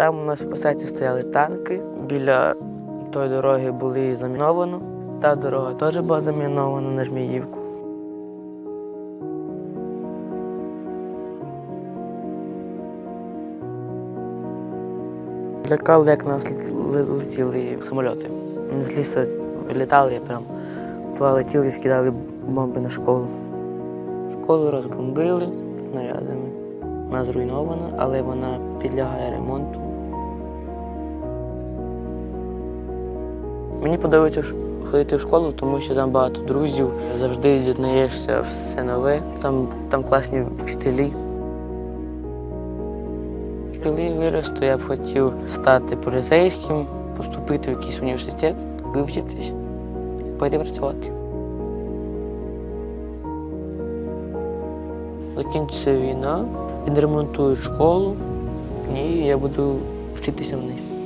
Там у нас в посадці стояли танки. Біля тої дороги були заміновано. Та дорога теж була замінована на Жміївку. Лякали, як нас летіли самольоти. Вони з лісу вилітали, прям туди летіли і скидали бомби на школу. Школу розбомбили снарядами. Вона зруйнована, але вона підлягає ремонту. Мені подобається ходити в школу, тому що там багато друзів, завжди дізнаєшся все нове, там, там класні вчителі. Коли виросту, я б хотів стати поліцейським, поступити в якийсь університет, вивчитись, пойти працювати. Закінчиться війна, відремонтують школу, і я буду вчитися в ній.